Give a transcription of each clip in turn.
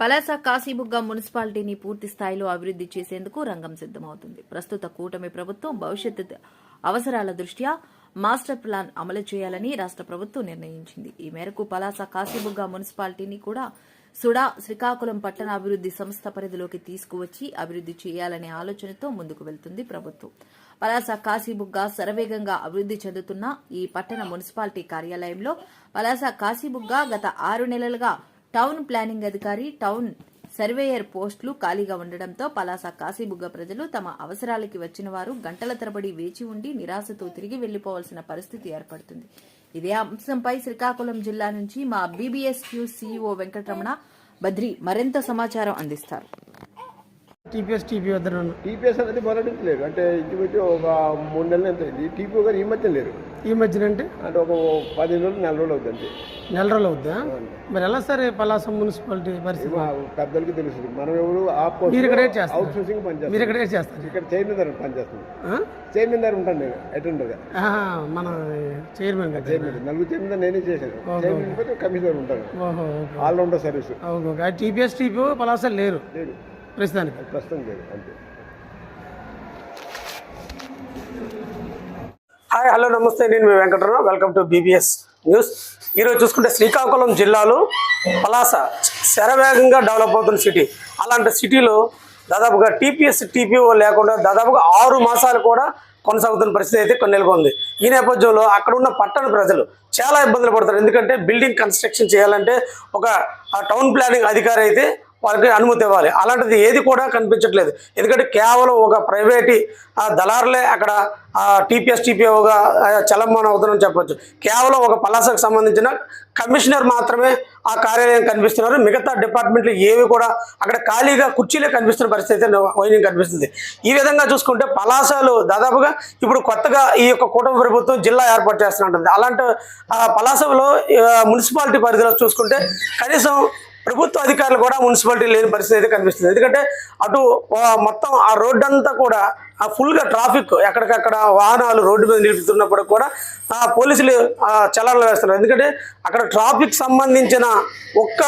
పలాస కాశీబుగ్గ మున్సిపాలిటీని పూర్తి స్థాయిలో అభివృద్ధి చేసేందుకు రంగం సిద్దమవుతుంది ప్రస్తుత కూటమి ప్రభుత్వం భవిష్యత్తు అవసరాల దృష్ట్యా మాస్టర్ ప్లాన్ అమలు చేయాలని రాష్ట్ర ప్రభుత్వం నిర్ణయించింది. ఈ మేరకు పలాస కాశీబుగ్గ మున్సిపాలిటీని కూడా సుడా శ్రీకాకుళం పట్టణ అభివృద్ధి సంస్థ పరిధిలోకి తీసుకువచ్చి అభివృద్ధి చేయాలనే ఆలోచనతో ముందుకు వెళ్తుంది ప్రభుత్వం. పలాస కాశీబుగ్గ శరవేగంగా అభివృద్ధి చెందుతున్న ఈ పట్టణ మున్సిపాలిటీ కార్యాలయంలో పలాస కాశీబుగ్గ గత ఆరు నెలలుగా టౌన్ ప్లానింగ్ అధికారి టౌన్ సర్వేయర్ పోస్టులు ఖాళీగా ఉండడంతో పలాస కాశీబుగ్గ ప్రజలు తమ అవసరాలకి వచ్చిన వారు గంటల తరబడి వేచి ఉండి నిరాశతో తిరిగి వెళ్ళిపోవాల్సిన పరిస్థితి ఏర్పడుతుంది. ఇదే అంశంపై శ్రీకాకుళం జిల్లా నుంచి మా బీబీఎస్క్యూ సీఈఓ వెంకటరమణ బద్రి మరింత సమాచారం అందిస్తారు. టీపీఎస్ టీపీ వద్ద టీపీఎస్ అనేది మొదటి నుంచి లేరు అంటే ఇంచుమించు ఒక మూడు నెలలు ఎంత అయింది? టీపీ గారు ఈ మధ్య లేరు. ఈ మధ్యన అంటే? అంటే ఒక పదిహేను రోజులు నెల రోజులు అవుతుంది నెల రోజులు అవుద్దా? మరి ఎలా సరే పలాస మున్సిపాలిటీ పరిస్థితి? పెద్దలకి తెలుస్తుంది మనం ఎవరు మీరు ఇక్కడ చేస్తారు? అవుట్ సోర్సింగ్ పని మీరు ఇక్కడ చేస్తారు? ఇక్కడ చైర్మన్ దగ్గర పని చేస్తుంది ఆ? చైర్మన్ దగ్గర ఉంటాను నేను అటెండర్గా. మన చైర్మన్ గారు చైర్మన్ నలుగురు చైర్మన్ నేనే చేశాను. చైర్మన్ కమిషనర్ ఉంటాను allrounder service TPS TP Palasa లేరు. లేదు ప్రస్తుతానికి. ప్రస్తుతం లేదు అంతే. హాయ్ హలో నమస్తే. నేను మీ Venkataramana. Welcome to BBS news ఈరోజు చూసుకుంటే శ్రీకాకుళం జిల్లాలో పలాస శరవేగంగా డెవలప్ అవుతున్న సిటీ. అలాంటి సిటీలో దాదాపుగా టీపీఎస్ టీపీఓ లేకుండా దాదాపుగా ఆరు మాసాలు కూడా కొనసాగుతున్న పరిస్థితి అయితే కొన్ని నెలకొంది. ఈ నేపథ్యంలో అక్కడ ఉన్న పట్టణ ప్రజలు చాలా ఇబ్బందులు పడతారు. ఎందుకంటే బిల్డింగ్ కన్స్ట్రక్షన్ చేయాలంటే ఒక ఆ టౌన్ ప్లానింగ్ అధికారి అయితే వాళ్ళకి అనుమతి ఇవ్వాలి. అలాంటిది ఏది కూడా కనిపించట్లేదు. ఎందుకంటే కేవలం ఒక ప్రైవేట్ దళారులే అక్కడ టీపీఎస్ టీపీఓగా చలమానం అవుతుందని చెప్పొచ్చు. కేవలం ఒక పలాసకు సంబంధించిన కమిషనర్ మాత్రమే ఆ కార్యాలయం కనిపిస్తున్నారు. మిగతా డిపార్ట్మెంట్లు ఏవి కూడా అక్కడ ఖాళీగా కుర్చీలే కనిపిస్తున్న పరిస్థితి అయితే వైద్యం కనిపిస్తుంది. ఈ విధంగా చూసుకుంటే పలాసలు దాదాపుగా ఇప్పుడు కొత్తగా ఈ యొక్క కూటమి ప్రభుత్వం జిల్లా ఏర్పాటు చేస్తున్నట్టుంది. అలాంటి ఆ, పలాసలో మున్సిపాలిటీ పరిధిలో చూసుకుంటే కనీసం ప్రభుత్వ అధికారులు కూడా మున్సిపాలిటీ లేని పరిస్థితి అయితే కనిపిస్తుంది. ఎందుకంటే అటు మొత్తం ఆ రోడ్డు అంతా కూడా ఆ ఫుల్గా ట్రాఫిక్ ఎక్కడికక్కడ వాహనాలు రోడ్డు మీద నిలుపుతున్నప్పుడు కూడా ఆ పోలీసులు ఆ, చలాన్లు వేస్తున్నారు. ఎందుకంటే అక్కడ ట్రాఫిక్ సంబంధించిన ఒక్క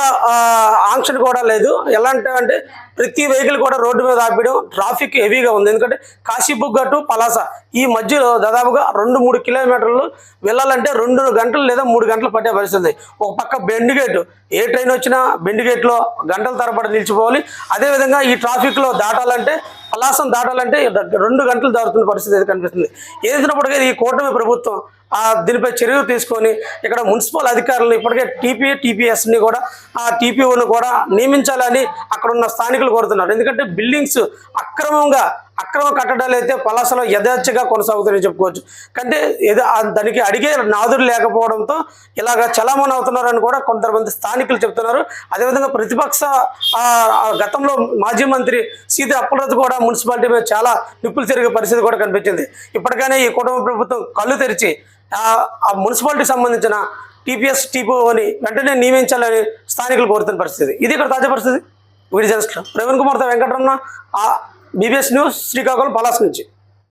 ఆంక్షన్ కూడా లేదు. ఎలాంటి అంటే ప్రతి వెహికల్ కూడా రోడ్డు మీద ఆపేయడం ట్రాఫిక్ హెవీగా ఉంది. ఎందుకంటే కాశీబుగ్గ టు పలాస ఈ మధ్యలో దాదాపుగా రెండు మూడు కిలోమీటర్లు వెళ్ళాలంటే రెండు గంటలు లేదా మూడు గంటలు పట్టే పరిస్థితి ఒక పక్క బెండ్ గేట్ ఏ ట్రైన్ వచ్చినా బెండ్ గేట్లో గంటల తరబడి నిలిచిపోవాలి. అదేవిధంగా ఈ ట్రాఫిక్లో దాటాలంటే పలాసం దాటాలంటే రెండు గంటలు దాటుతున్న పరిస్థితి అయితే కనిపిస్తుంది. ఏదైనప్పటికీ ఈ కూటమి ప్రభుత్వం ఆ దీనిపై చర్యలు తీసుకొని ఇక్కడ మున్సిపల్ అధికారులను ఇప్పటికే టీపీ టీపీఎస్ని కూడా ఆ టీపీఓని కూడా నియమించాలని అక్కడ ఉన్న స్థానికులు కోరుతున్నారు. ఎందుకంటే బిల్డింగ్స్ అక్రమంగా అక్రమ కట్టడాలు అయితే పలాసలో యథేచ్ఛగా కొనసాగుతాయని చెప్పుకోవచ్చు. కంటే ఏదో దానికి అడిగే నాదుడు లేకపోవడంతో ఇలాగ చలామణి అవుతున్నారని కూడా కొంతమంది స్థానికులు చెప్తున్నారు. అదేవిధంగా ప్రతిపక్ష గతంలో మాజీ మంత్రి సీత అప్పలరాజు కూడా మున్సిపాలిటీ మీద చాలా నిప్పులు తిరిగే పరిస్థితి కూడా కనిపించింది. ఇప్పటికైనా ఈ కుటుంబ ప్రభుత్వం కళ్ళు తెరిచి ఆ మున్సిపాలిటీకి సంబంధించిన టీపీఎస్ టీపీఓని వెంటనే నియమించాలని స్థానికులు కోరుతున్న పరిస్థితి. ఇది ఇక్కడ తాజా పరిస్థితి. వీడి జర్నలిస్ట్ ప్రవీణ్ కుమార్తో వెంకటరమణ ఆ బీబీఎస్ న్యూస్ శ్రీకాకుళం పలాస్ నుంచి